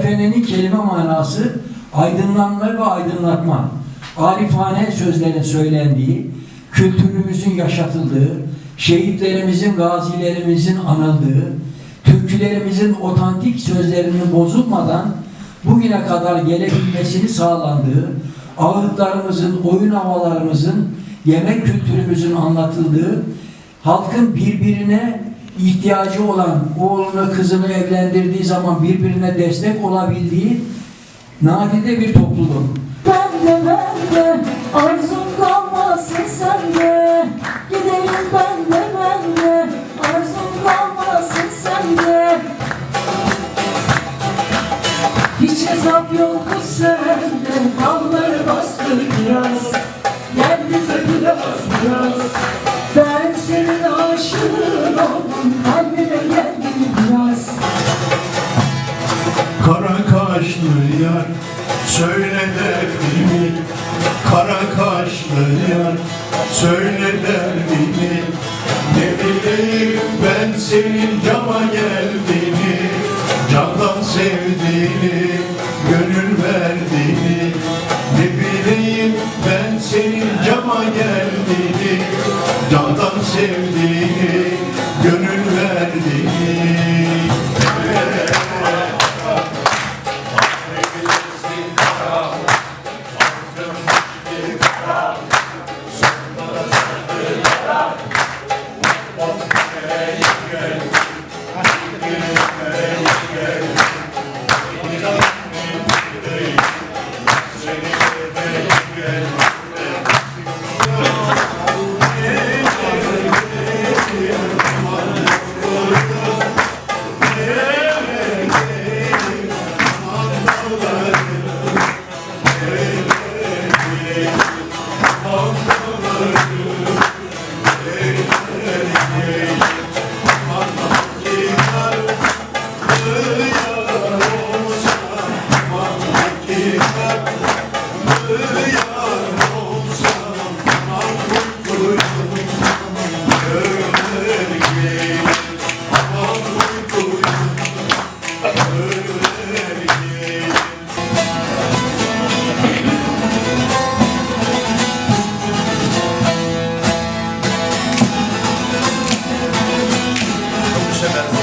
kefenenin kelime manası aydınlanma ve aydınlatma. Arifane sözlerin söylendiği, kültürümüzün yaşatıldığı, şehitlerimizin, gazilerimizin anıldığı, türkülerimizin otantik sözlerinin bozulmadan bugüne kadar gelebilmesini sağlandığı, ağıtlarımızın, oyun havalarımızın, yemek kültürümüzün anlatıldığı, halkın birbirine ihtiyacı olan oğlunu kızını evlendirdiği zaman birbirine destek olabildiği nadide bir topluluk. Ben de ben de arzum kalmasın sende. Giderim ben de ben de arzum kalmasın sende. Hiç hesap yok sende. Dalları bastır biraz. Gel bize biraz biraz söyle derdimi Kara kaşlı yar. Söyle derdimi Ne bileyim ben senin cama geldiğini Candan sevdiğini, gönül verdiğini. Ne bileyim ben senin cama geldiğini Candan sevdiğini, Öyle Proszę bardzo.